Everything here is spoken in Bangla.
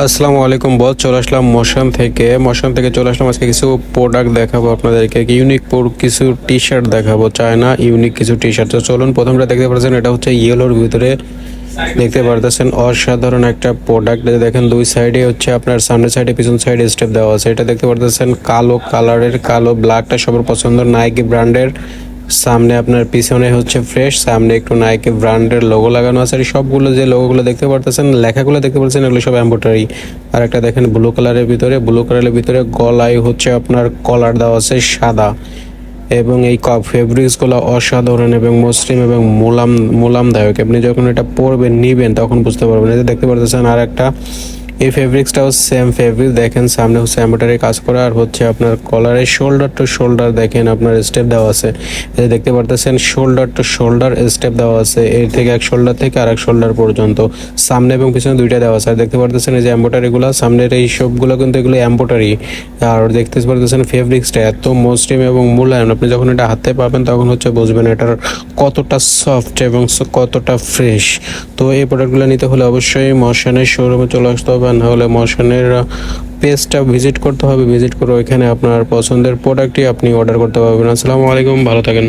আসসালামু আলাইকুম বস, চলে আসলাম মশান থেকে। মশান থেকে চলে আসলাম আজকে কিছু প্রোডাক্ট দেখাবো আপনাদেরকে। ইউনিক কিছু টি শার্ট দেখাবো চায়না ইউনিক কিছু টি শার্ট তো চলুন, প্রথমটা দেখতে পাচ্ছেন, এটা হচ্ছে ইয়েলোর ভিতরে। দেখতে পারতেছেন, অসাধারণ একটা প্রোডাক্ট দেখেন, দুই সাইডে হচ্ছে আপনার, সামনের সাইডে পিছন সাইডে স্টেপ দেওয়া আছে। এটা দেখতে পারতেছেন, কালো কালারের কালো ব্ল্যাকটা সবার পছন্দ নাইকি ব্র্যান্ডের সামনে আপনার পিছনে হচ্ছে ফ্রেশ সামনে একটু নাইকি ব্র্যান্ডের লোগো লাগানো আছে। আর সবগুলো যে লোগোগুলো দেখতে পারতেছেন, লেখাগুলো দেখতে পাচ্ছেন এগুলো সব এম্বোটারি আর একটা দেখেন ব্লু কালারের ভিতরে ব্লু কালারের ভিতরে গলায় হচ্ছে আপনার কলার দেওয়া আছে সাদা। এবং এই ফেব্রিক্সগুলো অসাধারণ এবং মসৃণ এবং মোলাম মোলামদায়ক। আপনি যখন এটা পরবেন, নিবেন, তখন বুঝতে পারবেন। যে দেখতে পারতেছেন আর একটা এই ফেব্রিক্সটাও সেম ফেব্রিক দেখেন সামনে হচ্ছে এম্ব্রয়ডারি কাজ করা, আর হচ্ছে আপনার কলারের শোল্ডার টু শোল্ডার দেখেন আপনার স্টেপ দেওয়া আছে। এই দেখতে পারতেছেন শোল্ডার টু শোল্ডার স্টেপ দেওয়া আছে, এর থেকে এক শোল্ডার থেকে আরেক শোল্ডার পর্যন্ত। সামনে এবং পিছনে দুইটা দেওয়া আছে, আর দেখতে পারতেছেন এই যে এম্ব্রয়ডারিগুলো সামনের এই সবগুলো কিন্তু এগুলো এম্ব্রয়ডারি আর দেখতে পারতেছেন ফেব্রিক্সটা এত মসৃণ এবং মূল্যায়ন, আপনি যখন এটা হাতে পাবেন তখন হচ্ছে বুঝবেন এটার কতটা সফট এবং কতটা ফ্রেশ তো এই প্রোডাক্টগুলো নিতে হলে অবশ্যই মশানের শোরুমে চলে আসতে হবে না হলে মশানের পেজটা ভিজিট করতে হবে। ভিজিট করে ওইখানে আপনার পছন্দের প্রোডাক্টটি আপনি অর্ডার করতে পারবেন। আসসালামু আলাইকুম, ভালো থাকেন।